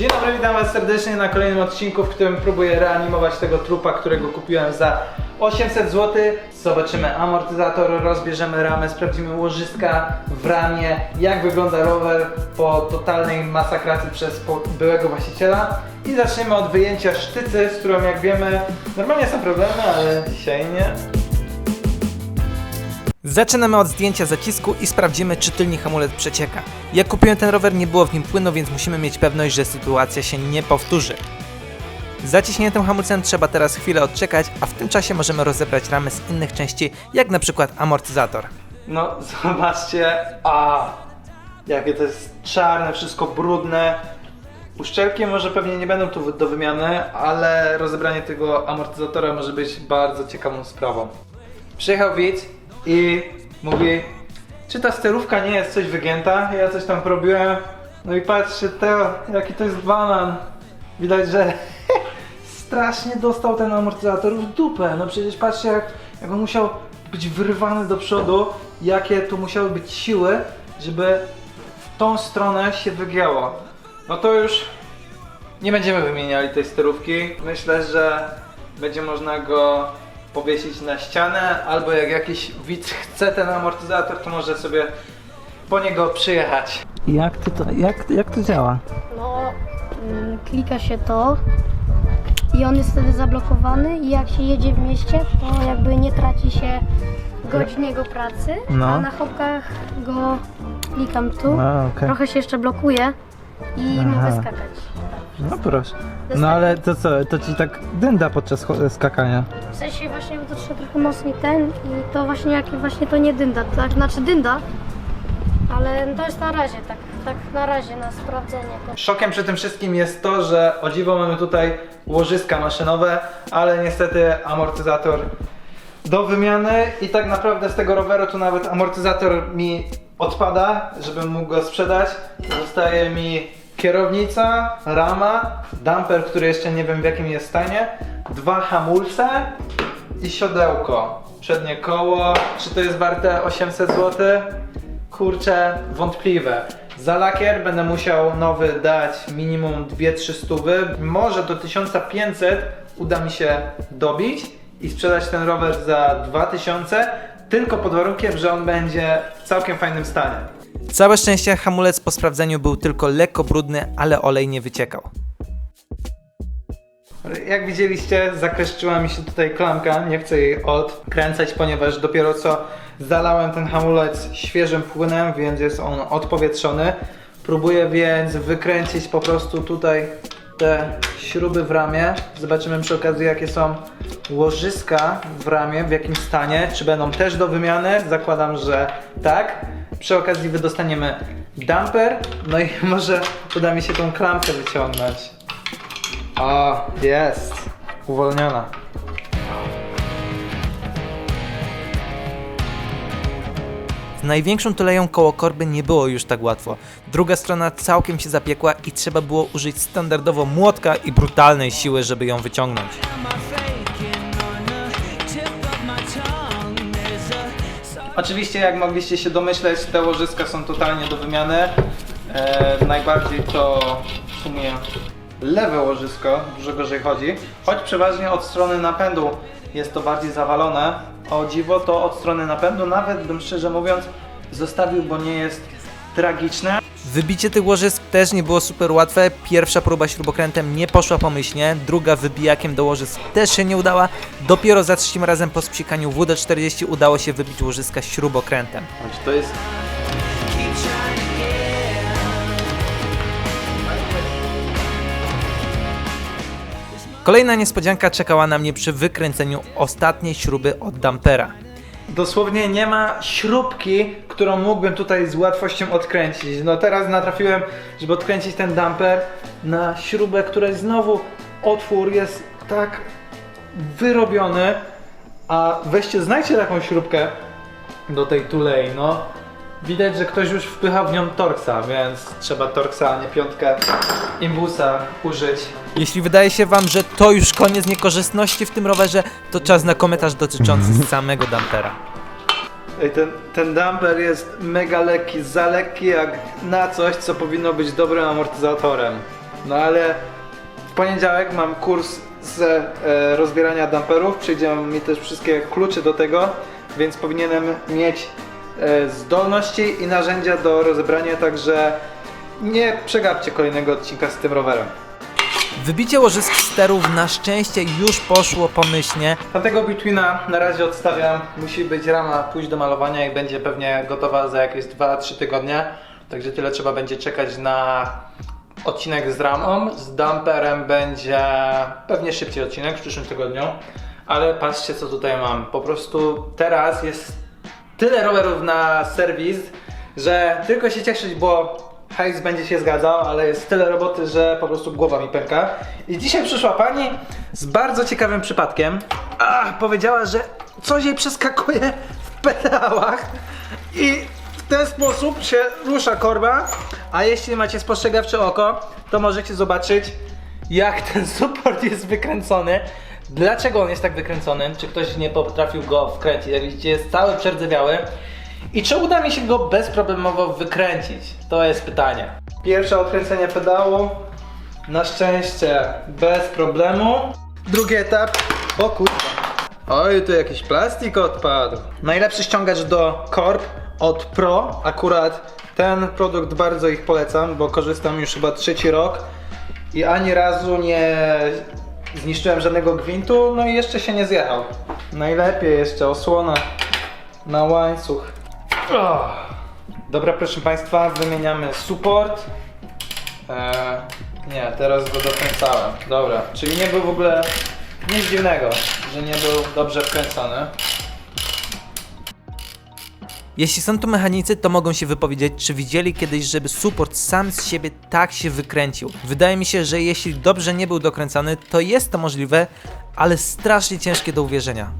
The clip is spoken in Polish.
Dzień dobry, witam was serdecznie na kolejnym odcinku, w którym próbuję reanimować tego trupa, którego kupiłem za 800 zł. Zobaczymy amortyzator, rozbierzemy ramę, sprawdzimy łożyska w ramie, jak wygląda rower po totalnej masakracji przez byłego właściciela. I zaczniemy od wyjęcia sztycy, z którą jak wiemy, normalnie są problemy, ale dzisiaj nie. Zaczynamy od zdjęcia zacisku i sprawdzimy, czy tylny hamulec przecieka. Jak kupiłem ten rower, nie było w nim płynu, więc musimy mieć pewność, że sytuacja się nie powtórzy. Zaciśniętym hamulcem trzeba teraz chwilę odczekać, a w tym czasie możemy rozebrać ramy z innych części, jak na przykład amortyzator. No, zobaczcie, a jakie to jest czarne, wszystko brudne. Uszczelki może pewnie nie będą tu do wymiany, ale rozebranie tego amortyzatora może być bardzo ciekawą sprawą. Przyjechał widz i mówi, czy ta sterówka nie jest coś wygięta? Ja coś tam robiłem. No i patrzcie, Teo, jaki to jest banan. Widać, że strasznie dostał ten amortyzator w dupę. No przecież patrzcie, jak, jak on musiał być wyrwany do przodu, jakie tu musiały być siły, żeby w tą stronę się wygięło. No to już nie będziemy wymieniali tej sterówki. Myślę, że będzie można go powiesić na ścianę, albo jak jakiś widz chce ten amortyzator, to może sobie po niego przyjechać. Jak, ty to, jak, jak to działa? No, mm, klika się to i on jest wtedy zablokowany i jak się jedzie w mieście, to jakby nie traci się godzin jego pracy, No. a na chopkach go klikam tu, A, okej. trochę się jeszcze blokuje i Aha. mogę skakać. No proszę. No ale to co, to ci tak dynda podczas cho- skakania. W sensie właśnie to trzeba trochę mocniej ten i to właśnie jak właśnie to nie dynda, tak znaczy dynda, ale to jest na razie tak, tak na razie na sprawdzenie. Szokiem przy tym wszystkim jest to, że o dziwo mamy tutaj łożyska maszynowe, ale niestety amortyzator do wymiany i tak naprawdę z tego roweru tu nawet amortyzator mi odpada, żebym mógł go sprzedać. Zostaje mi kierownica, rama, damper, który jeszcze nie wiem w jakim jest stanie, dwa hamulce i siodełko. Przednie koło, czy to jest warte 800 zł? Kurczę, wątpliwe. Za lakier będę musiał nowy dać minimum 2-3 stówy. Może do 1500 uda mi się dobić i sprzedać ten rower za 2000, tylko pod warunkiem, że on będzie w całkiem fajnym stanie. Całe szczęście hamulec po sprawdzeniu był tylko lekko brudny, ale olej nie wyciekał. Jak widzieliście, zakreszczyła mi się tutaj klamka, nie chcę jej odkręcać, ponieważ dopiero co zalałem ten hamulec świeżym płynem, więc jest on odpowietrzony. Próbuję więc wykręcić po prostu tutaj te śruby w ramie. Zobaczymy przy okazji jakie są łożyska w ramie, w jakim stanie, czy będą też do wymiany. Zakładam, że tak. Przy okazji wydostaniemy damper, no i może uda mi się tą klamkę wyciągnąć. O, jest. Uwolniona. Z największą tuleją koło korby nie było już tak łatwo. Druga strona całkiem się zapiekła i trzeba było użyć standardowo młotka i brutalnej siły, żeby ją wyciągnąć. Oczywiście, jak mogliście się domyśleć, te łożyska są totalnie do wymiany. E, najbardziej to w sumie lewe łożysko dużo gorzej chodzi, choć przeważnie od strony napędu jest to bardziej zawalone. O dziwo to od strony napędu nawet bym szczerze mówiąc zostawił, bo nie jest tragiczne. Wybicie tych łożysk też nie było super łatwe. Pierwsza próba śrubokrętem nie poszła pomyślnie, druga wybijakiem do łożysk też się nie udała. Dopiero za trzecim razem po spsikaniu WD-40 udało się wybić łożyska śrubokrętem. To jest Kolejna niespodzianka czekała na mnie przy wykręceniu ostatniej śruby od dampera. Dosłownie nie ma śrubki, którą mógłbym tutaj z łatwością odkręcić. No teraz natrafiłem, żeby odkręcić ten damper na śrubę, której znowu otwór jest tak wyrobiony. A weźcie, znajdźcie taką śrubkę do tej tulei, no. Widać, że ktoś już wpycha w nią torksa, więc trzeba torksa, a nie piątkę imbusa użyć. Jeśli wydaje się wam, że to już koniec niekorzystności w tym rowerze, to czas na komentarz dotyczący samego dampera. Ej, ten, ten damper jest mega lekki, za lekki jak na coś, co powinno być dobrym amortyzatorem. No ale w poniedziałek mam kurs z e, rozbierania damperów. Przyjdzie mi też wszystkie klucze do tego, więc powinienem mieć e, zdolności i narzędzia do rozebrania, także nie przegapcie kolejnego odcinka z tym rowerem. Wybicie łożysk sterów na szczęście już poszło pomyślnie. Dlatego Betweena na razie odstawiam. Musi być rama pójść do malowania i będzie pewnie gotowa za jakieś 2-3 tygodnie. Także tyle trzeba będzie czekać na odcinek z ramą. Z dumperem będzie pewnie szybciej odcinek w przyszłym tygodniu. Ale patrzcie co tutaj mam. Po prostu teraz jest tyle rowerów na serwis, że tylko się cieszyć, bo hajs będzie się zgadzał, ale jest tyle roboty, że po prostu głowa mi pęka. I dzisiaj przyszła pani z bardzo ciekawym przypadkiem. Ach, powiedziała, że coś jej przeskakuje w pedałach i w ten sposób się rusza korba, a jeśli macie spostrzegawcze oko, to możecie zobaczyć jak ten support jest wykręcony. Dlaczego on jest tak wykręcony? Czy ktoś nie potrafił go wkręcić? Jak widzicie, jest cały przerdzewiały. I czy uda mi się go bezproblemowo wykręcić? To jest pytanie. Pierwsze odkręcenie pedału. Na szczęście bez problemu. Drugi etap. O kurwa. Oj, tu jakiś plastik odpadł. Najlepszy ściągacz do korb od Pro. Akurat ten produkt bardzo ich polecam, bo korzystam już chyba trzeci rok i ani razu nie zniszczyłem żadnego gwintu, no i jeszcze się nie zjechał. Najlepiej jeszcze osłona na łańcuch. Dobra, proszę Państwa, wymieniamy support. Eee, nie, teraz go dokręcałem. Dobra, czyli nie był w ogóle nic dziwnego, że nie był dobrze wkręcony. Jeśli są tu mechanicy, to mogą się wypowiedzieć, czy widzieli kiedyś, żeby support sam z siebie tak się wykręcił. Wydaje mi się, że jeśli dobrze nie był dokręcany, to jest to możliwe, ale strasznie ciężkie do uwierzenia.